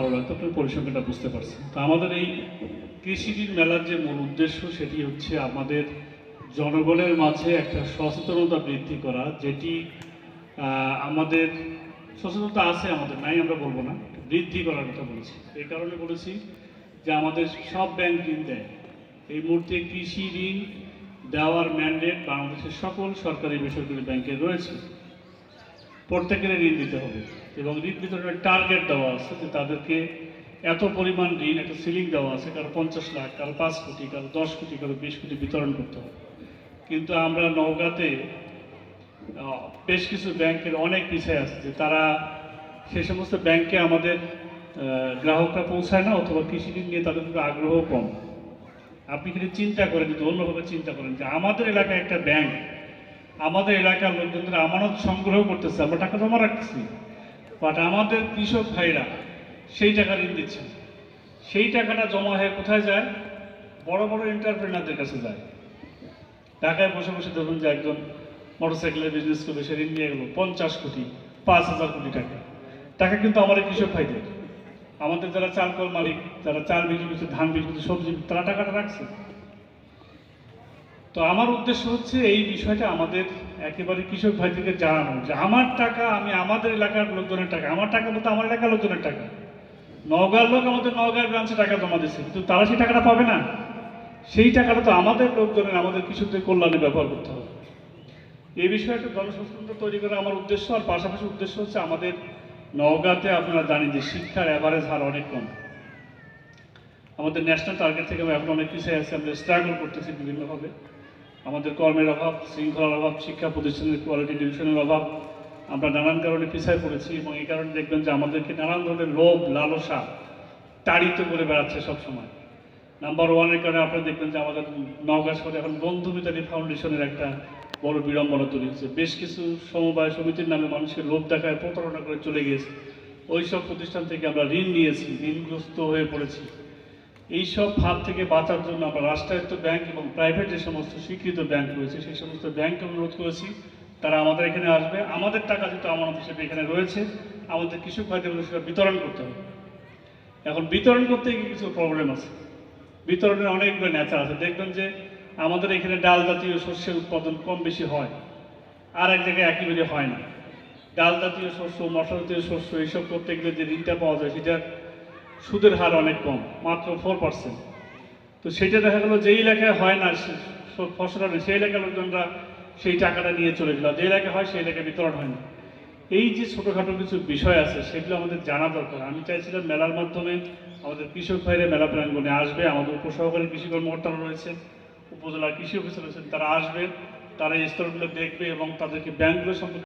ভালো লাগতো আপনি পরিসংখ্যানটা বুঝতে পারছেন। তো আমাদের এই কৃষি ঋণ মেলার যে মূল উদ্দেশ্য, সেটি হচ্ছে আমাদের জনগণের মাঝে একটা সচেতনতা বৃদ্ধি করা, যেটি আমাদের, সচেতনতা আছে আমাদের, নাই আমরা বলব না বৃদ্ধি করার কথা বলেছি। এই কারণে বলেছি যে আমাদের সব ব্যাংক ঋণ দেয়। এই মুহূর্তে কৃষি ঋণ দেওয়ার ম্যান্ডেট বাংলাদেশের সকল সরকারি বেসরকারি ব্যাংকে রয়েছে। প্রত্যেকের ঋণ দিতে হবে। এবং ঋণ বিতরণের টার্গেট দেওয়া আছে যে তাদেরকে এত পরিমাণ ঋণ, একটা সিলিং দেওয়া আছে, কারও পঞ্চাশ লাখ, কারও পাঁচ কোটি, কারও দশ কোটি, কারও বিশ কোটি বিতরণ করতে হবে। কিন্তু আমরা নওগাঁতে বেশ কিছু ব্যাংকের অনেক পিছিয়ে আছে যে তারা সে সমস্ত ব্যাংকে আমাদের গ্রাহকরা পৌঁছায় না অথবা কৃষি ঋণ নিয়ে তাদের কিন্তু আগ্রহ কম। আপনি কিন্তু চিন্তা করেন, যদি অন্যভাবে চিন্তা করেন যে আমাদের এলাকায় একটা ব্যাংক আমাদের এলাকার লোকজনদের আমানত সংগ্রহ করতেছে, আমরা টাকা জমা রাখতেছি। বাট আমাদের কৃষক ভাইরা সেই টাকা ঋণ দিচ্ছে সেই টাকাটা জমা হয়ে কোথায় যায়? বড় বড় এন্টারপ্রেনারদের কাছে যায়। ঢাকায় বসে বসে ধরুন যে একজন মোটরসাইকেলের বিজনেস করবে, সে ঋণ নিয়ে গেলো পঞ্চাশ কোটি, পাঁচ হাজার কোটি টাকা। টাকা কিন্তু আমাদের কৃষক ভাইদের। আমাদের যারা চাল কল মালিক, যারা চাল বিক্রি করছে, ধান বিক্রি করছে, সবজি, তারা টাকাটা রাখছে। তো আমার উদ্দেশ্য হচ্ছে এই বিষয়টা আমাদের একেবারে কৃষক ভাইদেরকে জানানো যে আমার টাকা আমি আমাদের এলাকার লোকজনের টাকা, আমার টাকা বলতে আমার এলাকার লোকজনের টাকা। নওগাঁর লোক আমাদের নওগাঁর ব্রাঞ্চে টাকা জমা দিচ্ছে কিন্তু তারা সেই টাকাটা পাবে না। সেই টাকাটা তো আমাদের লোকজনের, আমাদের কৃষকদের কল্যাণে ব্যবহার করতে হবে। এই বিষয়ে একটা জনসচেতনতা তৈরি করা আমার উদ্দেশ্য, আর পাশাপাশি উদ্দেশ্য হচ্ছে আমাদের নওগাঁতে আপনারা জানেন যে শিক্ষার অ্যাভারেজ হার অনেক কম। আমাদের ন্যাশনাল টার্গেট থেকে আমরা এখন অনেক পিছিয়ে আছি, আমরা স্ট্রাগল করতেছি বিভিন্নভাবে। আমাদের কর্মের অভাব, শৃঙ্খলার অভাব, শিক্ষা প্রতিষ্ঠানের কোয়ালিটি ডিভিশনের অভাব, আমরা নানান কারণে পিছিয়ে পড়েছি এবং এই কারণে দেখবেন যে আমাদেরকে নানান ধরনের লোভ লালসা তাড়িত করে বেড়াচ্ছে সবসময়। নাম্বার ওয়ানের কারণে আপনারা দেখবেন যে আমাদের নওগাঁ শহরে এখন বন্ধু মিতালি ফাউন্ডেশনের একটা বড় বিড়ম্বনা তৈরি হচ্ছে বেশ কিছু সমবায় সমিতির নামে মানুষকে লোভ দেখায়, প্রতারণা করে চলে গিয়েছে। ওই সব প্রতিষ্ঠান থেকে আমরা ঋণ নিয়েছি, ঋণগ্রস্ত হয়ে পড়েছি। এইসব ফাঁদ থেকে বাঁচার জন্য আমরা রাষ্ট্রায়ত্ত ব্যাংক এবং প্রাইভেট যে সমস্ত স্বীকৃত ব্যাংক রয়েছে, সেই সমস্ত ব্যাংককে অনুরোধ করেছি। তারা আমাদের এখানে আসবে। আমাদের টাকা যেহেতু আমানত হিসেবে এখানে রয়েছে, আমাদের কৃষক ভাইদের সেটা বিতরণ করতে হবে। এখন বিতরণ করতে গিয়ে কিছু প্রবলেম আছে। বিতরণের অনেকগুলো নেচার আছে। দেখবেন যে আমাদের এখানে ডাল জাতীয় শস্যের উৎপাদন কম বেশি হয়, আর এক জায়গায় একেবারে হয় না। ডাল জাতীয় শস্য, মশলা জাতীয় শস্য, এইসব করতে গেলে যে ঋণটা পাওয়া যায়, সেটা সুদের হার অনেক কম মাত্র ফোর পার্সেন্ট তো সেটা দেখা গেলো যেই এলাকায় হয় না ফসল না, সেই এলাকার লোকজনরা সেই টাকাটা নিয়ে চলে গেল। যে এলাকায় হয় সেই এলাকায় বিতরণ হয় না। এই যে ছোটোখাটো কিছু বিষয় আছে সেগুলো আমাদের জানা দরকার। আমি চাইছিলাম মেলার মাধ্যমে আমাদের কৃষক ভাইরা মেলা প্রাঙ্গনে আসবে। আমাদের উপসহকারী কৃষি কর্মকর্তারা রয়েছে উপজেলা কৃষি অফিসার রয়েছেন তারা আসবে তারা এই স্তরগুলো দেখবে এবং তাদেরকে ব্যাংকগুলো সম্পর্কে